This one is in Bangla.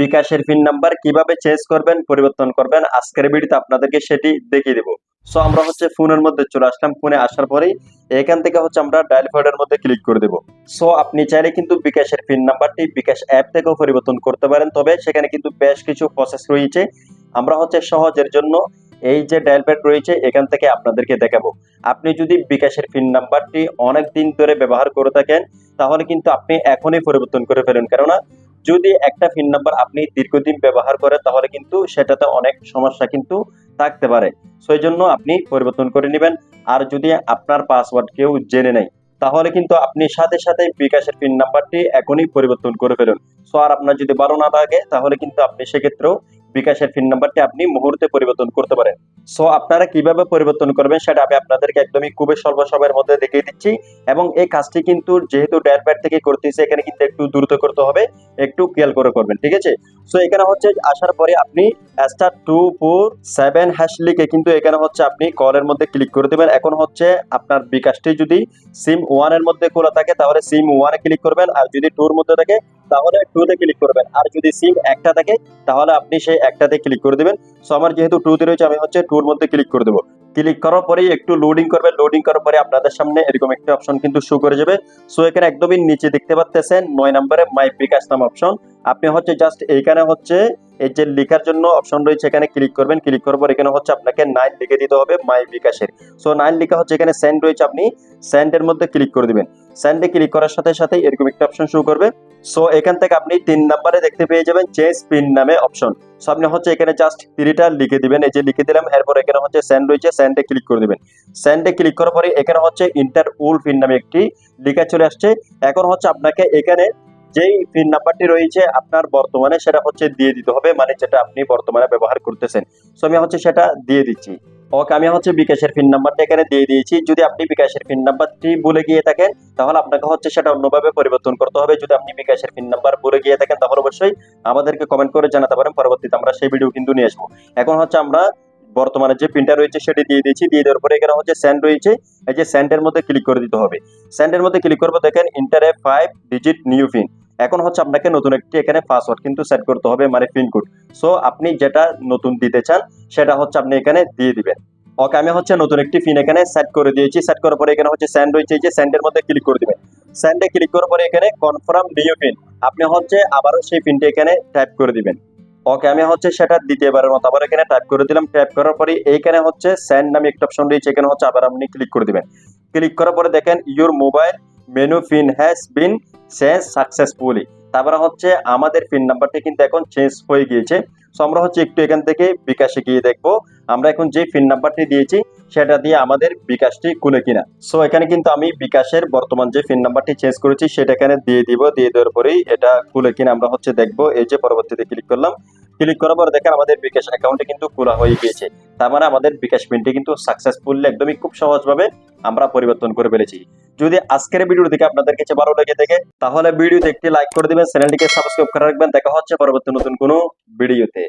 বিকাশের পিন নাম্বার কীভাবে চেঞ্জ করবেন, পরিবর্তন করবেন, আজকের ভিডিওতে আপনাদেরকে সেটি দেখিয়ে দেবো। সো আমরা হচ্ছে ফোনের মধ্যে চলে আসলাম, ফোনে আসার পরেই এখান থেকে হচ্ছে আমরা ডায়াল ফোনের মধ্যে ক্লিক করে দেবো। সো আপনি চাইলে কিন্তু বিকাশের পিন নাম্বারটি বিকাশ অ্যাপ থেকেও পরিবর্তন করতে পারেন, তবে সেখানে কিন্তু বেশ কিছু প্রসেস রয়েছে। আমরা হচ্ছে সহজের জন্য এই যে ডায়াল প্যাড রয়েছে, এখান থেকে আপনাদেরকে দেখাবো। আপনি যদি বিকাশের পিন নাম্বারটি অনেক দিন ধরে ব্যবহার করে থাকেন, তাহলে কিন্তু আপনি এখনই পরিবর্তন করে ফেলুন। কেননা যদি একটা পিন নাম্বার আপনি দীর্ঘদিন ব্যবহার করেন তাহলে কিন্তু সেটাতে অনেক সমস্যা কিন্তু থাকতে পারে। সেই জন্য আপনি পরিবর্তন করে নেবেন। আর যদি আপনার পাসওয়ার্ড কেউ জেনে নেয়, তাহলে কিন্তু আপনি সাথে সাথে বিকাশের পিন নাম্বারটি এখনই পরিবর্তন করে ফেলুন। সো আর আপনার যদি ভালো না লাগে তাহলে কিন্তু আপনি সেক্ষেত্রেও বিকাশের পিন নাম্বারটি আপনি মুহূর্তে পরিবর্তন করতে পারেন। সো আপনারা কীভাবে পরিবর্তন করবেন সেটা আমি আপনাদেরকে একদমই খুবই স্বল্প সময়ের মধ্যে দেখিয়ে দিচ্ছি এবং এই কাজটি কিন্তু যেহেতু ড্যাট প্যাড থেকে করতেছে, এখানে কিন্তু একটু দ্রুত করতে হবে, একটু খেয়াল করে করবেন, ঠিক আছে? সো এখানে হচ্ছে আসার পরে আপনি star two four seven hash লিখে কিন্তু এখানে হচ্ছে আপনি কলের মধ্যে ক্লিক করে দেবেন। এখন হচ্ছে আপনার বিকাশটি যদি সিম ওয়ানের মধ্যে খোলা থাকে, তাহলে সিম ওয়ানে ক্লিক করবেন, আর যদি টুর মধ্যে থাকে, তাহলে টু টুতে ক্লিক করবেন। আর যদি সিম একটা থাকে, তাহলে আপনি সেই একটাতে ক্লিক করে দেবেন। সো আমার যেহেতু টুতে রয়েছে, আমি হচ্ছে টুর মধ্যে ক্লিক করে দেবো। ক্লিক করার পরেই একটু লোডিং করবে লোডিং করার পরে আপনাদের সামনে এরকম একটা অপশন কিন্তু শো করে যাবে। সো এখানে একদমই নিচে দেখতে পাচ্ছেন নয় নম্বরে মাই বিকাশ নাম অপশন আপনি হচ্ছে জাস্ট এইখানে হচ্ছে এই যে লেখার জন্য অপশন রয়েছে, এখানে ক্লিক করবেন। ক্লিক করার পর এখানে হচ্ছে আপনাকে নাইন লিখে দিতে হবে মাই বিকাশের সো নাইন লেখা হচ্ছে এখানে সেন্ড রয়েছে, আপনি সেন্ডের মধ্যে ক্লিক করে দিবেন। সেন্ডে ক্লিক করার সাথে সাথে এরকম একটা অপশন শো করবে। সো এখান থেকে আপনি তিন নাম্বারে দেখতে পেয়ে যাবেন চেঞ্জ পিন নামে অপশন সো আপনি হচ্ছে এখানে জাস্ট থ্রিটা লিখে দিবেন। এই যে লিখে দিলাম, এরপর এখানে হচ্ছে সেন্ড রয়েছে সেন্ডে ক্লিক করে দিবেন। সেন্ডে ক্লিক করার পরে এখানে হচ্ছে ইন্টার উল পিন নামে একটি লেখা চলে আসছে। এখন হচ্ছে আপনাকে এখানে যেই পিন নাম্বারটি রয়েছে আপনার বর্তমানে, সেটা হচ্ছে দিয়ে দিতে হবে মানে যেটা আপনি বর্তমানে ব্যবহার করতেছেন। সো আমি হচ্ছে সেটা দিয়ে দিচ্ছি। ওকে, আমি হচ্ছে বিকাশের পিন নাম্বারটা এখানে দিয়ে দিয়েছি। যদি আপনি বিকাশের পিন নাম্বারটি ভুলে গিয়ে থাকেন, তাহলে আপনাকে হচ্ছে সেটা অন্যভাবে পরিবর্তন করতে হবে। যদি আপনি বিকাশের পিন নাম্বার ভুলে গিয়ে থাকেন, তাহলে অবশ্যই আমাদেরকে কমেন্ট করে জানাতে পারেন। পরবর্তীতে আমরা সেই ভিডিও কিন্তু নিয়ে আসব। এখন হচ্ছে আমরা বর্তমানে যে পিনটা রয়েছে, সেটি দিয়ে দিয়েছি। দিয়ে দেওয়ার পরে এখানে হচ্ছে স্যান্ড রয়েছে। এই যে স্যান্ডের মধ্যে ক্লিক করে দিতে হবে। স্যান্ডের মধ্যে ক্লিক করব, দেখেন ইন্টারে ফাইভ ডিজিট নিউ পিন এখন হচ্ছে আপনাকে নতুন একটি এখানে পাসওয়ার্ড কিন্তু সেট করতে হবে মানে পিন কোড সো আপনি যেটা নতুন দিতে চান, সেটা হচ্ছে আপনি এখানে দিয়ে দিবেন। ওকে আমি হচ্ছে নতুন একটি পিন এখানে সেট করে দিয়েছি। সেট করার পরে এখানে হচ্ছে স্যান্ড রয়েছে, এই যে স্যান্ডের মধ্যে ক্লিক করে দিবেন। স্যান্ডে ক্লিক করার পরে এখানে কনফার্ম নিউ পিন আপনি হচ্ছে আবারও সেই পিনটি এখানে টাইপ করে দিবেন। ওকে আমি হচ্ছে সেটা দ্বিতীয়বারের মতো আবার এখানে টাইপ করে দিলাম। টাইপ করার পরে এইখানে হচ্ছে স্যান্ড নামে একটা অপশন রয়েছে, এখানে হচ্ছে আবার আপনি ক্লিক করে দিবেন। ক্লিক করার পরে দেখেন your mobile menu pin has been change successfully তারপরে হচ্ছে আমাদের পিন নাম্বারটি কিন্তু এখন চেঞ্জ হয়ে গিয়েছে। সো আমরা হচ্ছে একটু এখান থেকে বিকাশে গিয়ে দেখব। আমরা এখন যে পিন নাম্বারটি দিয়েছি, সেটা দিয়ে আমাদের বিকাশটি খুলে কিনা। সো এখানে কিন্তু আমি বিকাশের বর্তমান যে পিন নাম্বারটি চেঞ্জ করেছি, সেটা এখানে দিয়ে দিব। দিয়ে দেওয়ার পরেই এটা খুলে কিনা আমরা হচ্ছে দেখব। এই যে পরবর্তীতে ক্লিক করলাম। ক্লিক করার পর দেখেন আমাদের বিকাশ অ্যাকাউন্টে কিন্তু খোলা হয়ে গিয়েছে। তার মানে আমাদের বিকাশ পিনটি কিন্তু সাকসেসফুলি একদমই খুব সহজভাবে আমরা পরিবর্তন করে ফেলেছি। যদি আজকের ভিডিও দেখে আপনাদের কাছে ভালো লেগে থাকে, তাহলে ভিডিওতে একটি লাইক করে দিবেন, চ্যানেলটিকে সাবস্ক্রাইব করে রাখবেন। দেখা হচ্ছে পরবর্তী নতুন কোনো ভিডিওতে।